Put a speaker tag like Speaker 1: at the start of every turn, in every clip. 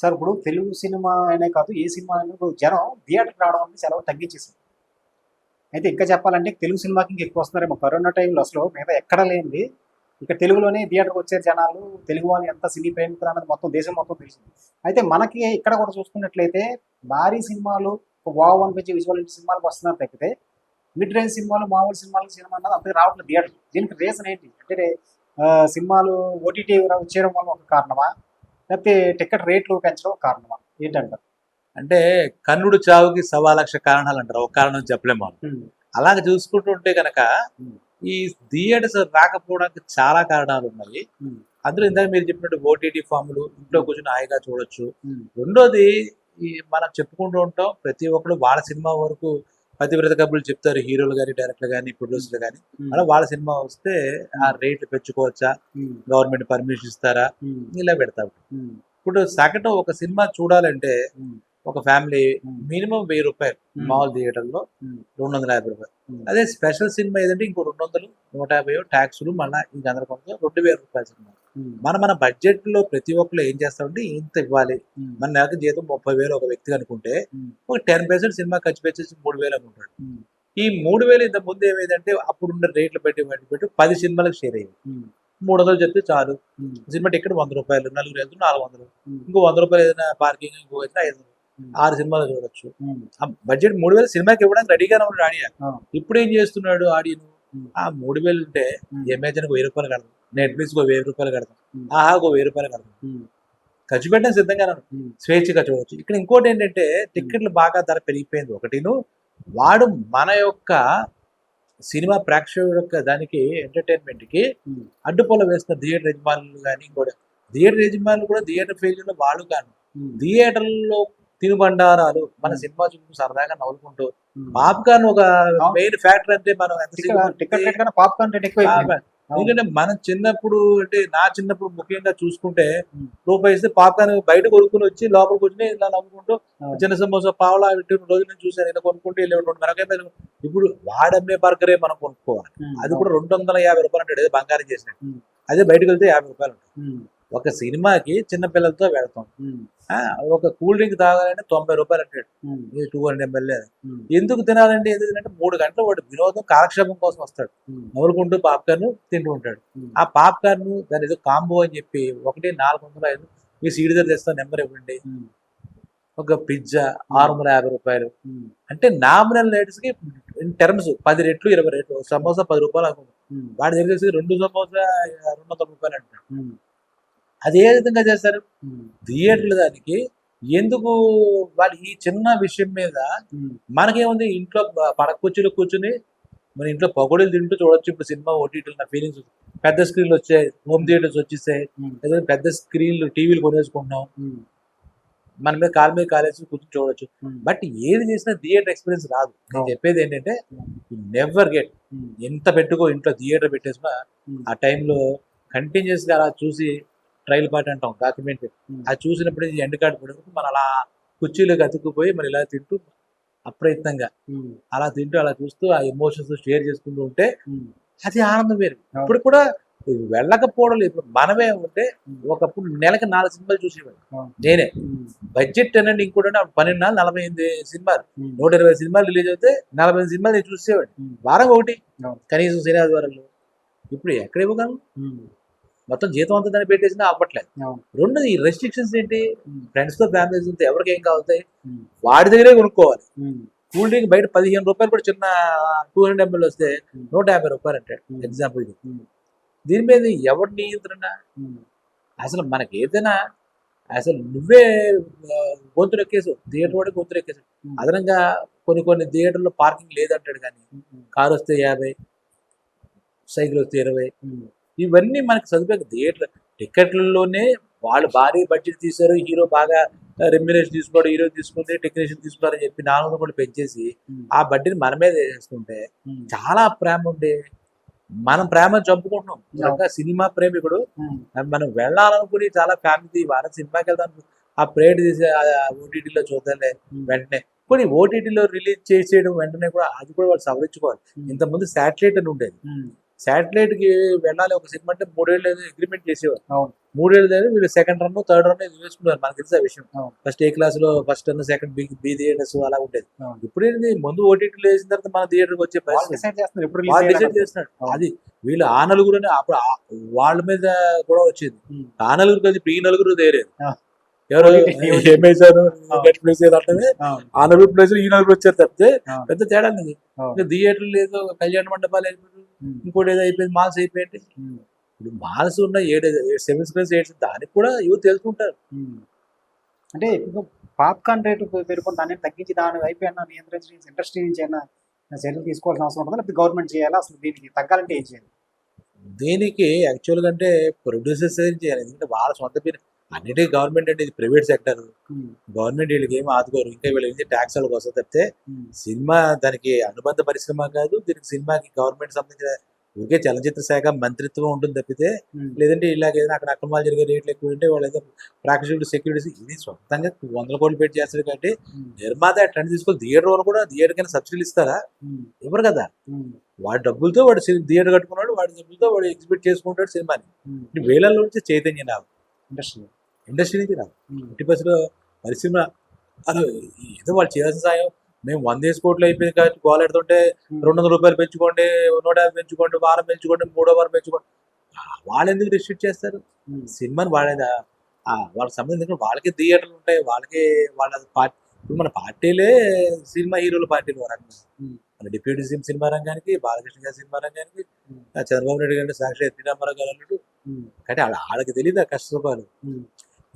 Speaker 1: Sir ఇప్పుడు Telugu cinema అనే కాదు ఏ సినిమా అయినా జనం థియేటర్కి రావడం అనేది చాలా తగ్గించేసింది. అయితే ఇంకా చెప్పాలంటే తెలుగు సినిమాకి ఇంకా ఎక్కువ వస్తున్నారేమో. కరోనా టైంలో అసలు మిగతా ఎక్కడ లేనిది. ఇక తెలుగులోనే థియేటర్కి వచ్చే జనాలు తెలుగు వాళ్ళు ఎంత సినీ ప్రేమికులు అన్నది మొత్తం దేశం మొత్తం తెలిసింది అయితే మనకి ఇక్కడ కూడా చూసుకున్నట్లయితే భారీ సినిమాలు వావ్ అనిపించే విజువల్ సినిమాలకు వస్తున్నారు తగ్గితే మిడ్ రేంజ్ సినిమాలు మామూలు సినిమాలు సినిమా అన్నది అంతగా రావట్లేదు థియేటర్ దీనికి రీజన్ ఏంటి? అంటే సినిమాలు ఓటీటీ వచ్చేయడం వల్ల ఒక కారణమా? లేకపోతే టికెట్ రేట్లు పెంచడం ఒక కారణమా? ఏంటంటారు?
Speaker 2: అంటే కన్నుడు చావుకి సవా లక్ష కారణాలు అంటారు ఒక కారణం చెప్పలేము మనం. అలాగే చూసుకుంటుంటే కనుక. ఈ థియేటర్స్ రాకపోవడానికి చాలా కారణాలు ఉన్నాయి. అందులో ఇందాక మీరు చెప్పినట్టు ఓటీటీ ఫామ్లు ఇంట్లో కూర్చొని హాయిగా చూడొచ్చు. రెండోది ఈ మనం చెప్పుకుంటూ ఉంటాం ప్రతి ఒక్కరు వాళ్ళ సినిమా వరకు పతివ్రత కబుర్లు చెప్తారు హీరోలు కానీ డైరెక్టర్ కానీ ప్రొడ్యూసర్లు కానీ అలా వాళ్ళ సినిమా వస్తే ఆ రేట్లు పెంచుకోవచ్చా? గవర్నమెంట్ పర్మిషన్ ఇస్తారా? ఇలా పెడతారు ఇప్పుడు సగటు ఒక సినిమా చూడాలంటే ఒక ఫ్యామిలీ మినిమం వెయ్యి రూపాయలు మామూలు థియేటర్లో రెండు వందల యాభై రూపాయలు. అదే స్పెషల్ సినిమా ఏదంటే ఇంకో రెండు వందలు నూట యాభై ట్యాక్సులు మళ్ళీ ఇంక అందరి కొంత రెండు వేల రూపాయల సినిమా. మన మన బడ్జెట్లో ప్రతి ఒక్కరు ఏం చేస్తామంటే ఇంత ఇవ్వాలి. మన నెలకు జీతం ముప్పై వేలు ఒక వ్యక్తికి అనుకుంటే ఒక టెన్ పర్సెంట్ సినిమా ఖర్చు పెట్టేసి మూడు వేలు అనుకుంటాడు. ఈ మూడు వేలు ఇంత ముందు ఏమైందంటే అప్పుడున్న రేట్లు పెట్టి పెట్టి పెట్టి పది సినిమాలకు షేర్ అయ్యింది మూడు వందలు చెప్తే చాలు. సినిమా టికెట్ వంద రూపాయలు నలుగురు వెళ్తే నాలుగు వందలు. ఇంకో వంద రూపాయలు ఏదైనా పార్కింగ్ ఇంకో ఐదు ఆరు సినిమాలు చూడొచ్చు. బడ్జెట్ మూడు వేలు సినిమాకి ఇవ్వడానికి రెడీగానే ఉన్నాడు ఆడియా. ఇప్పుడు ఏం చేస్తున్నాడు ఆడియన్. ఆ మూడు వేలు ఉంటే అమెజాన్ వెయ్యి రూపాయలు కడతాం. నెట్ఫ్లిక్స్ ఒక వెయ్యి రూపాయలు కడతాం.
Speaker 1: ఉమ్.
Speaker 2: ఆహా ఒక వెయ్యి రూపాయలు కడతాం. ఖర్చు పెట్టడం సిద్ధంగా. స్వేచ్ఛగా చూడవచ్చు ఇక్కడ ఇంకోటి ఏంటంటే టికెట్లు బాగా ధర పెరిగిపోయింది. ఒకటిను వాడు మన యొక్క సినిమా ప్రేక్షకుల యొక్క దానికి ఎంటర్టైన్మెంట్కి అడ్డుపొల వేస్తున్న థియేటర్ యజమానులు కానీ ఇంకోటి థియేటర్ యజమానులు కూడా థియేటర్ ఫెయిల్యూర్ వాళ్ళు కాను థియేటర్లో తినుబండారాలు మన సినిమా చూపు సరదాగా నవ్వుకుంటూ పాప్కార్న్ ఒక మెయిన్ ఫ్యాక్టర్ అంటే మనం
Speaker 1: పాప్కార్న్ రేట్ ఎక్కువ అయిపోయింది.
Speaker 2: ఎందుకంటే మనం చిన్నప్పుడు అంటే నా చిన్నప్పుడు ముఖ్యంగా చూసుకుంటే. రూపాయి ఇస్తే పాప్కార్న్ బయట కొనుక్కుని వచ్చి లోపల కూర్చుని ఇలా నవ్వుకుంటూ. చిన్న సమోసా పావలా రోజు నేను చూసాను ఇలా కొనుక్కుంటూ వెళ్ళి రెండు బజ్జీలు. ఇప్పుడు వాడమ్మే బర్గరే మనం కొనుక్కోవాలి. అది కూడా రెండు వందల యాభై రూపాయలు ఏదో బంగారం చేసినట్టు. అదే బయటకు వెళ్తే యాభై రూపాయలు ఉంటుంది
Speaker 1: ఉమ్.
Speaker 2: ఒక సినిమాకి చిన్న పిల్లలతో వెళ్తాం ఒక కూల్ డ్రింక్ తాగాలంటే తొంభై రూపాయలు అంటాడు. ఇది టూ హండ్రెడ్ ఎంఎల్ఏ. ఎందుకు తినాలంటే ఎందుకు తినంటే మూడు గంటలు వాడు వినోదం కాలక్షేపం కోసం వస్తాడు. నవ్వులుకుంటూ పాప్కార్న్ తింటూ ఉంటాడు. ఆ పాప్కార్న్ దాని ఏదో కాంబో అని చెప్పి ఒకటి నాలుగు వందల ఐదు మీ సీడ్ దగ్గర తెస్తాను నెంబర్ ఇవ్వండి. ఒక పిజ్జా ఆరు వందల యాభై రూపాయలు. అంటే నామినల్ రేట్స్కి ఇన్ టర్మ్స్ పది రెట్లు ఇరవై రెట్లు సమోసా పది రూపాయలు అనుకుంటాం. వాడి దగ్గర రెండు సమోసా రెండు వందల రూపాయలు అంటాడు. అది విధంగా చేస్తారు. థియేటర్లు దానికి ఎందుకు వాళ్ళు ఈ చిన్న విషయం మీద. మనకేముంది ఇంట్లో పడక కుర్చీలో కూర్చుని మన ఇంట్లో పకోడీలు తింటూ చూడొచ్చు ఇప్పుడు సినిమా ఓటీటీలు నా ఫీలింగ్స్ పెద్ద స్క్రీన్లు వచ్చాయి హోమ్ థియేటర్స్ వచ్చేసాయి. ఏదైనా పెద్ద స్క్రీన్లు టీవీలు కొనేసుకుంటున్నాం. మన మీద కాలు మీద కాలేసి కూర్చొని చూడొచ్చు. బట్ ఏది చేసినా థియేటర్ ఎక్స్పీరియన్స్ రాదు నేను. చెప్పేది ఏంటంటే నెవర్ గెట్. ఎంత పెట్టుకో ఇంట్లో థియేటర్ పెట్టేసినా. ఆ టైంలో కంటిన్యూస్గా అలా చూసి ట్రైల్ పార్ట్ అంటాం డాక్యుమెంట్
Speaker 1: ఉమ్.
Speaker 2: అది చూసినప్పుడు ఎండ్ కార్డు పడినప్పుడు మనం అలా కుర్చీలోకి అతుక్కుపోయి మరి ఇలా తింటూ అప్రయత్నంగా
Speaker 1: ఉమ్.
Speaker 2: అలా తింటూ అలా చూస్తూ ఆ ఎమోషన్స్ షేర్ చేసుకుంటూ ఉంటే
Speaker 1: ఉమ్.
Speaker 2: అది ఆనందం వేరు. ఇప్పుడు కూడా వెళ్ళకపోవడం లేదు ఇప్పుడు మనమే ఉంటే ఒకప్పుడు నెలకి నాలుగు సినిమాలు చూసేవాడు
Speaker 1: అవును.
Speaker 2: నేనే. బడ్జెట్ అనండి ఇంకోటి పన్నెండు నాలుగు నలభై ఎనిమిది సినిమాలు. నూట ఇరవై సినిమాలు రిలీజ్ అవుతే నలభై ఎనిమిది సినిమాలు నేను చూసేవాడు. వారం ఒకటి. కనీసం శనివారాలు ఇప్పుడు ఎక్కడ ఇవ్వగలను. మొత్తం జీతం అంతా దాన్ని పెట్టేసినా అవ్వట్లేదు. రెండోది ఈ రెస్ట్రిక్షన్స్ ఏంటి. ఫ్రెండ్స్తో ఫ్యామిలీస్తో ఎవరికి ఏం కావాలి. వాడి దగ్గరే కొనుక్కోవాలి. కూల్ డ్రింక్ బయట పదిహేను రూపాయలు కూడా చిన్న టూ హండ్రెడ్ ఎంఎల్ వస్తే. నూట యాభై రూపాయలు అంటాడు. ఎగ్జాంపుల్. దీని మీద ఎవరి నియంత్రణ. అసలు మనకి ఏదైనా అసలు నువ్వే గొంతులు ఎక్కేసు థియేటర్ వాడే గొంతులు ఎక్కేసు
Speaker 1: ఉమ్.
Speaker 2: అదనంగా కొన్ని కొన్ని థియేటర్లో పార్కింగ్ లేదంటాడు కానీ. కారు వస్తే యాభై సైకిల్ వస్తే ఇరవై. ఇవన్నీ మనకి సదుపాయం థియేటర్ టికెట్లలోనే వాళ్ళు భారీ బడ్జెట్ తీశారు హీరో బాగా రెమ్యునేషన్ తీసుకున్నాడు హీరో తీసుకుంది టెక్నీషియన్ తీసుకున్నారని చెప్పి నాలుగు కూడా పెంచేసి. ఆ బడ్డీని మన మీద వేసుకుంటే. చాలా ప్రేమ ఉండే మనం ప్రేమ చంపుకుంటున్నాం. ఇంకా సినిమా ప్రేమికుడు. మనం వెళ్ళాలనుకుని చాలా ఫ్యామిలీ వారం సినిమాకి వెళ్దాం ఆ ప్రేడ్ తీసి ఓటీటీలో చూద్దాంలే. వెంటనే కొన్ని ఓటీటీలో రిలీజ్ చేసేయడం వెంటనే కూడా అది కూడా వాళ్ళు సవరించుకోవాలి. ఇంతకుముందు శాటిలైట్ అని ఉండేది. శాటిలైట్కి వెళ్ళాలి ఒక సినిమా అంటే మూడేళ్ళు అగ్రిమెంట్ చేసేవారు. మూడేళ్ళు వీళ్ళు సెకండ్ రన్ థర్డ్ రన్ వేసుకున్నారు మనకు తెలిసి ఆ విషయం. ఫస్ట్ ఏ క్లాస్లో first run second B B theatres అలా ఉండేది. ఇప్పుడు ఏంటి ముందు ఓటీటీలో వేసిన తర్వాత మన థియేటర్కి వచ్చే పరిస్థితి.
Speaker 1: డిసైడ్
Speaker 2: చేస్తున్నాడు. అది వీళ్ళు ఆ నలుగురు అప్పుడు వాళ్ళ మీద కూడా వచ్చింది. ఆ నలుగురు కలిసి ఈ నలుగురు తేరేది. ఎవరు?
Speaker 1: ఆ.
Speaker 2: నెట్ఫ్లిక్స్ అంటే ఆ నలుగురు ప్లేస్ ఈ నలుగురు వచ్చారు తప్పితే. పెద్ద తేడా థియేటర్లు లేదు కళ్యాణ మండపాలు ఇంకోటి ఏదో అయిపోయింది మాల్స్ అయిపోయింది. ఇప్పుడు మాల్స్ ఉన్న ఏడు సెవెన్ స్క్రీన్స్ ఎయిట్ దానికి కూడా యూత్ తెలుసుకుంటారు
Speaker 1: అంటే ఇప్పుడు పాప్కార్న్ రేటు పెరుగుతుంది దాన్ని తగ్గించి దాని వైపు అయినా నియంత్రించి ఇండస్ట్రీ నుంచి అయినా చర్యలు తీసుకోవాల్సిన అవసరం ఉంటుందా? లేకపోతే గవర్నమెంట్ చేయాలా? అసలు దీనికి తగ్గాలంటే ఏం చేయాలి?
Speaker 2: దీనికి యాక్చువల్గా అంటే ప్రొడ్యూసర్స్ ఏం చేయాలి. ఎందుకంటే వాళ్ళ సొంత పేరు అన్నిటికీ గవర్నమెంట్ అంటే ఇది ప్రైవేట్ సెక్టర్ గవర్నమెంట్ వీళ్ళకి ఏమి ఆదుకోరు. ఇంకా వీళ్ళు ఏంటి ట్యాక్స్ వాళ్ళకి వస్తుంది తప్పితే సినిమా దానికి అనుబంధ పరిశ్రమ కాదు దీనికి సినిమాకి గవర్నమెంట్ సంబంధించిన ఊరికే చలనచిత్ర శాఖ మంత్రిత్వం ఉంటుంది తప్పితే లేదంటే ఇలాగ ఏదైనా అక్కడ అక్రమాలు జరిగే రేట్లు ఎక్కువ ఉంటే వాళ్ళు ఏదో ప్రేక్షకులు సెక్యూరిటీస్ ఇది సొంతంగా వందల కోట్లు పెట్టి చేస్తారు కాబట్టి నిర్మాత అట్లాంటి తీసుకొని థియేటర్ వాళ్ళు కూడా థియేటర్ కన్నా సబ్సిడీలు ఇస్తారా? ఇవ్వరు కదా. వాడి డబ్బులతో వాడు థియేటర్ కట్టుకున్నాడు వాడి డబ్బులతో వాడు ఎగ్జిబిట్ చేసుకుంటాడు సినిమాని. వేలల్లో నుంచి చైతన్యం రావు
Speaker 1: ఇండస్ట్రీ
Speaker 2: ఇండస్ట్రీ నుంచి రావు ఎట్టి పరిస్థితిలో పరిశ్రమ అసలు ఏదో వాళ్ళు చేయాల్సిన సాయం. మేము వంద వేసి కోట్లు అయిపోయింది కాబట్టి గోలెడుతుంటే రెండు వందల రూపాయలు పెంచుకోండి నూట యాభై పెంచుకోండి వారం పెంచుకోండి మూడో వారం పెంచుకోండి. వాళ్ళు ఎందుకు రిస్ట్రిక్ట్ చేస్తారు? సినిమాని వాడేదా? ఆ, వాళ్ళకి సంబంధించిన వాళ్ళకి థియేటర్లు ఉంటాయి వాళ్ళకి వాళ్ళ పార్టీ. ఇప్పుడు మన పార్టీలే సినిమా హీరోల పార్టీలు ఒక రకంగా. మన డిప్యూటీ సీఎం సినిమా రంగానికి బాలకృష్ణ గారి సినిమా రంగానికి చంద్రబాబు నాయుడు గారి సాక్షి ఎన్టీ రామారావు గారు అన్నట్టు కానీ వాళ్ళ వాళ్ళకి తెలియదు ఆ కష్ట రూపాయలు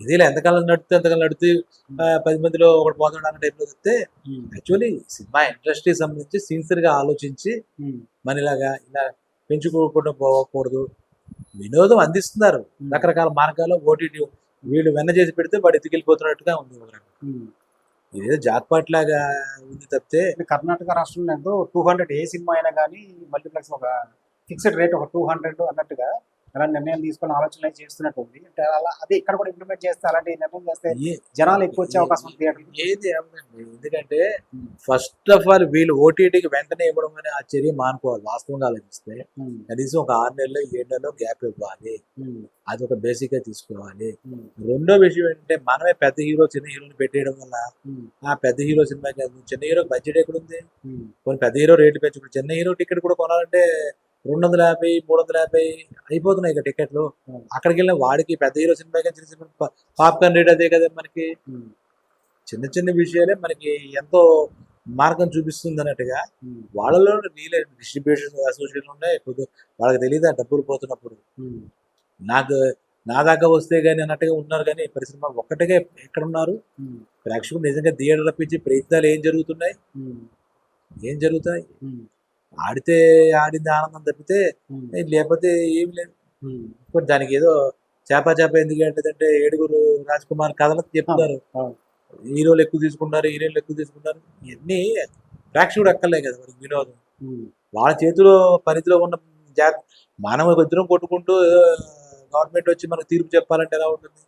Speaker 2: ఇదేలా ఎంతకాలం నడితే ఎంతకాలం నడితే పది మందిలో ఒకటి పోతాడు అన్న టైప్లో చెప్తే యాక్చువల్లీ సినిమా ఇండస్ట్రీకి సంబంధించి సిన్సియర్గా ఆలోచించి మన ఇలాగా ఇలా పెంచుకోకుండా పోకూడదు వినోదం అందిస్తున్నారు. రకరకాల మార్గాల్లో ఓటీటీ వీళ్ళు వెన్న చేసి పెడితే వాడు ఎత్తుకెళ్ళిపోతున్నట్టుగా ఉంది ఒక. ఇదేదో జాక్పాట్ లాగా ఉంది తప్పితే
Speaker 1: కర్ణాటక రాష్ట్రంలో టూ హండ్రెడ్ ఏ సినిమా అయినా కానీ మల్టీప్లెక్స్ ఒక ఫిక్స్డ్ రేట్ ఒక టూ హండ్రెడ్ అన్నట్టుగా అలాంటి నిర్ణయం తీసుకొని ఆలోచన చేస్తున్నట్టు ఉంది. అంటే అలా అదే ఇక్కడ కూడా ఇంప్లిమెంట్ చేస్తే అలాంటి నిర్ణయం చేస్తే జనాలు ఎక్కువ వచ్చే అవకాశం ఉంది
Speaker 2: ఏది ఎందుకంటే ఫస్ట్ ఆఫ్ ఆల్ వీళ్ళు ఓటీటీకి వెంటనే ఇవ్వడం అనే ఆ చర్య మానుకోవాలి వాస్తవంగా ఆలోచిస్తే. కనీసం ఒక ఆరు నెలలు ఏడు నెలలు గ్యాప్ ఇవ్వాలి. అది ఒక బేసిక్గా తీసుకోవాలి. రెండో విషయం ఏంటంటే మనమే పెద్ద హీరో చిన్న హీరోని పెట్టేయడం వల్ల ఆ పెద్ద హీరో సినిమా చిన్న హీరో బడ్జెట్ ఎక్కడ ఉంది కొన్ని పెద్ద హీరో రేటు పెంచుకుంటే చిన్న హీరో టికెట్ కూడా కొనాలంటే రెండు వందల యాభై మూడు వందల యాభై అయిపోతున్నాయి ఇక టికెట్లు. అక్కడికి వెళ్ళిన వాడికి పెద్ద హీరో సినిమా కానీ చిన్న సినిమా పాప్కార్న్ రేట్ అదే కదా మనకి. చిన్న చిన్న విషయాలే మనకి ఎంతో మార్గం చూపిస్తుంది అన్నట్టుగా వాళ్ళలో నీళ్ళ డిస్ట్రిబ్యూషన్ అసోసియేషన్ ఉన్నాయి. ఇప్పుడు వాళ్ళకి తెలియదు ఆ డబ్బులు పోతున్నప్పుడు? నాకు నా దాకా వస్తే కానీ అన్నట్టుగా ఉన్నారు కానీ పరిశ్రమ ఒక్కటిగా ఎక్కడ ఉన్నారు ప్రేక్షకులు నిజంగా థియేటర్ రప్పించి ప్రయత్నాలు ఏం జరుగుతున్నాయి? ఏం జరుగుతాయి? ఆడితే ఆడింది ఆనందం తప్పితే లేకపోతే ఏమి లేదు ఇప్పుడు దానికి ఏదో చేప చేప ఎందుకు అంటే ఏడుగురు రాజ్ కుమార్ కథలకు చెప్తారు. హీరోలు ఎక్కువ తీసుకుంటారు హీరోలు ఎక్కువ తీసుకుంటారు ఇవన్నీ ప్రేక్షకుడు ఎక్కలే కదా మనకి వినోదం. వాళ్ళ చేతిలో పరిధిలో ఉన్న జా మనం ఇద్దరం కొట్టుకుంటూ గవర్నమెంట్ వచ్చి మనకు తీర్పు చెప్పాలంటే ఎలా ఉంటుంది?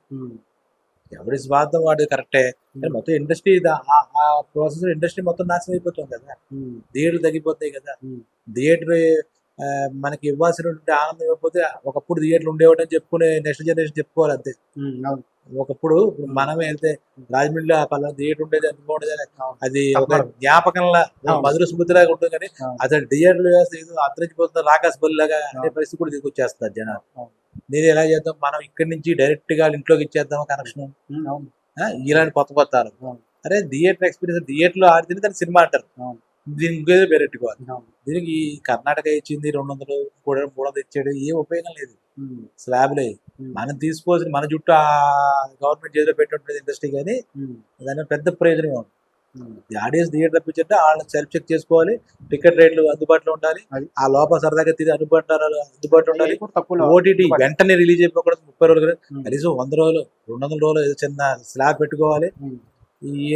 Speaker 2: ఎవరి స్వార్థం వాడు కరెక్టే. మొత్తం ఇండస్ట్రీ ఆ ప్రాసెస్ ఇండస్ట్రీ మొత్తం నాశనం అయిపోతుంది కదా. థియేటర్ తగ్గిపోతాయి కదా. థియేటర్ మనకి ఇవ్వాల్సినటువంటి ఆనందం ఇవ్వకపోతే ఒకప్పుడు థియేటర్లు ఉండేవాడు అని చెప్పుకునే నెక్స్ట్ జనరేషన్ చెప్పుకోవాలి అంతే. ఒకప్పుడు మనమే వెళ్తే రాజమండ్రిలో ఆ పలానా థియేటర్ ఉండేది అని బాగుండేది అని అది ఒక. జ్ఞాపకంలా. మధుర స్మృతిలాగా ఉంటుంది కానీ
Speaker 1: అవును.
Speaker 2: అసలు థియేటర్లు వేస్తే ఏదో అంతరించిపోతున్న రాకాశ బలిలాగా అనే పరిస్థితి కూడా తీసుకొచ్చేస్తారు జనాలు. నేను ఎలా చేద్దాం? మనం ఇక్కడి నుంచి డైరెక్ట్గా ఇంట్లోకి ఇచ్చేద్దాం కనెక్షన్ ఇలాంటి కొత్త కొత్త. అరే థియేటర్ ఎక్స్పీరియన్స్ థియేటర్లో ఆడితేనే దాన్ని సినిమా అంటారు. దీనికి ఇంకేదో పెరెట్టుకోవాలి. దీనికి కర్ణాటక ఇచ్చింది రెండు వందలు కూడా మూడు వందలు ఇచ్చాడు ఏ ఉపయోగం లేదు. స్లాబ్లే మనం తీసుకోవాల్సిన మన చుట్టూ ఆ గవర్నమెంట్ చేతిలో పెట్టి ఇండస్ట్రీ కానీ దాని పెద్ద ప్రయోజనం. ఈ ఆడియన్స్ థియేటర్ తప్పించంటే వాళ్ళని సెల్ఫ్ చెక్ చేసుకోవాలి. టికెట్ రేట్లు అందుబాటులో ఉండాలి. ఆ లోపల సరదాగా తిరిగి అందుబాటులో అందుబాటులో ఉండాలి. ఓటీటీ వెంటనే రిలీజ్ అయిపోకూడదు ముప్పై రోజులు కనీసం వంద రోజులు రెండు వందల రోజులు ఏదో చిన్న స్లాబ్ పెట్టుకోవాలి. ఈ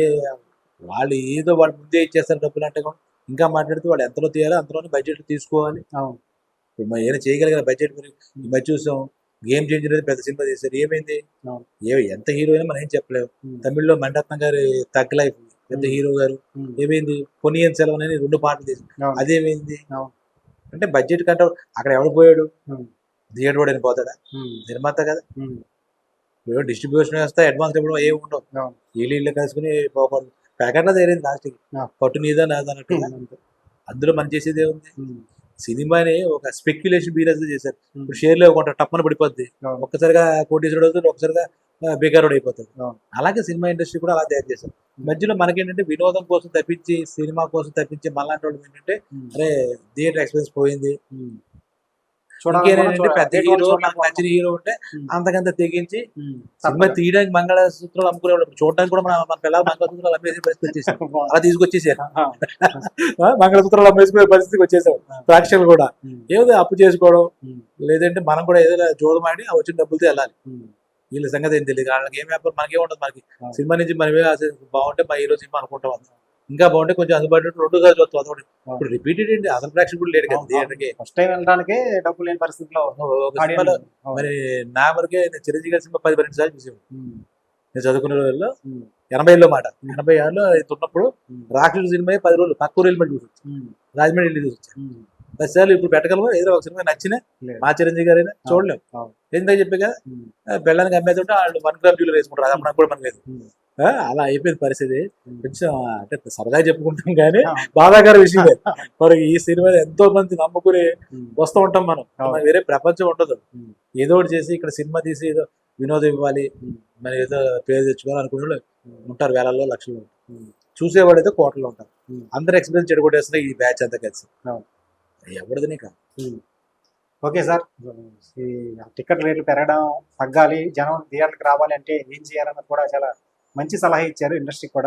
Speaker 2: వాళ్ళు ఏదో వాళ్ళు ముందే ఇచ్చేస్తారు డబ్బులు అంటే కూడా. ఇంకా మాట్లాడితే వాళ్ళు ఎంతలో తీయాలో అంతలోనే బడ్జెట్ తీసుకోవాలి. ఏమైనా చేయగలిగిన బడ్జెట్ మరి ఈ మధ్య చూసాం. గేమ్ చేంజర్ అనేది పెద్ద సినిమా తీశారు. ఏమైంది. ఏ ఎంత హీరో అయినా మనం ఏం చెప్పలేము. తమిళ్ళో మణిరత్నం గారి తగ్ లైఫ్ పెద్ద. హీరో గారు ఏమైంది? పొనియన్ సెలవన్ అని రెండు పాటలు తీసి. అదేమైంది. అంటే బడ్జెట్ కంట్రోల్ అక్కడ ఎవడు పోయాడు? థియేటర్ వాడు పోతాడా? నిర్మాత కదా.
Speaker 1: ఉమ్,
Speaker 2: డిస్ట్రిబ్యూషన్ వ్యవస్థ అడ్వాన్స్ ఇవ్వడం ఏమి ఉండవు. వీళ్ళు ఇల్లు కలుసుకుని పోకూడదు ప్యాకెట్లో తేరింది లాస్ట్కి. పట్టు నీదా నాదా అన్నట్టు
Speaker 1: అంతే.
Speaker 2: అందులో మనం చేసేది ఏముంది? సినిమాని ఒక స్పెక్యులేషన్ బిజినెస్ చేశారు. ఇప్పుడు షేర్లో కొంట టప్పన పడిపోద్ది. ఒక్కసారిగా కోటీశ్వరుడు అవుతుంది ఒక్కసారిగా బేకారుడు అయిపోతుంది. అలాగే సినిమా ఇండస్ట్రీ కూడా అలా తయారు చేశారు. మధ్యలో మనకేంటంటే వినోదం కోసం తప్పించి సినిమా కోసం తప్పించి మళ్ళాంటి ఏంటంటే అరే థియేటర్ ఎక్స్పీరియన్స్ పోయింది.
Speaker 1: చూడాలి.
Speaker 2: పెద్ద హీరో నచ్చిన హీరో ఉంటే
Speaker 1: ఉమ్,
Speaker 2: అంతకంత తెగించి
Speaker 1: ఉమ్,
Speaker 2: సినిమా తీయడానికి మంగళసూత్రాలు అమ్ముకునేవాడు చూడడానికి కూడా మన మన పిల్లలు మంగళసూత్రాలు అమ్మేసే పరిస్థితి వచ్చేసారు అలా తీసుకొచ్చేసారు.
Speaker 1: ఆ,
Speaker 2: మంగళసూత్రాలు అమ్మేసుకునే పరిస్థితికి వచ్చేసారు. ప్రేక్షకులు కూడా.
Speaker 1: ఉమ్,
Speaker 2: ఏదో అప్పు చేసుకోవడం లేదంటే మనం కూడా ఏదో జోదమాడి ఆ వచ్చిన డబ్బులతో వెళ్ళాలి. వీళ్ళ సంగతి ఏం తెలియదు. వాళ్ళకి ఏం వ్యాపారం మనకే ఉండదు మనకి. సినిమా నుంచి మనమే బాగుంటే మా హీరో సినిమా అనుకుంటాం. ఇంకా బాగుంటే కొంచెం అందుబాటులో రెండు సార్లు చూస్తాం అదొకటి. ఇప్పుడు రిపీటెడ్ ఏంటి? అసలు ప్రేక్షకుడు లేడు కదా థియేటర్కి
Speaker 1: ఫస్ట్ టైం వెళ్ళడానికే డబ్బు లేని పరిస్థితిలో.
Speaker 2: మరి నా వరకే నేను చిరంజీవి గారి సినిమా పది పన్నెండు సార్లు చూసాను నేను చదువుకునే రోజుల్లో ఎనభైలో మాట. ఎనభై ఆరులో ఉన్నప్పుడు
Speaker 1: ఉమ్,
Speaker 2: రాక్షసు సినిమా పది రోజులు. పక్క ఊరు వెళ్ళి చూసి రాజమండ్రి వెళ్ళి చూసి సార్లు ఇప్పుడు పెట్టగలమా ఏదో ఒక సినిమా నచ్చినా. మా చిరంజీవి గారైనా చూడలేం.
Speaker 1: అవును.
Speaker 2: ఎందుకు చెప్పి కదా
Speaker 1: ఉమ్,
Speaker 2: బెల్లానికి అమ్మేస్తుంటే వాళ్ళు వన్ గ్రామ్ వేసుకుంటారు. అది అప్పుడు కూడా మనకు లేదు. అలా అయిపోయింది పరిస్థితి. కొంచెం అంటే సరదాగా చెప్పుకుంటాం కానీ బాధాకర విషయం మరి ఈ సినిమా ఎంతో మంది నమ్ముకుని వస్తూ ఉంటాం మనం. వేరే ప్రపంచం ఉండదు. ఏదో ఒకటి చేసి ఇక్కడ సినిమా తీసి ఏదో వినోదం ఇవ్వాలి మరి ఏదో పేరు తెచ్చుకోవాలి అనుకునే
Speaker 1: ఉమ్,
Speaker 2: ఉంటారు వేలల్లో లక్షల్లో.
Speaker 1: ఉమ్,
Speaker 2: చూసేవాడు అయితే కోటలో ఉంటారు. అందరు ఎక్స్పీరియన్స్ చెడగొట్టేస్తున్నారు ఈ బ్యాచ్ అంతా కలిసి. కాదు
Speaker 1: ఉమ్. Okay sir. ఈ టికెట్ రేట్లు పెరగడం తగ్గాలి జనం థియేటర్కి రావాలి అంటే ఏం చేయాలన్నది కూడా చాలా మంచి సలహా ఇచ్చారు ఇండస్ట్రీకి కూడా.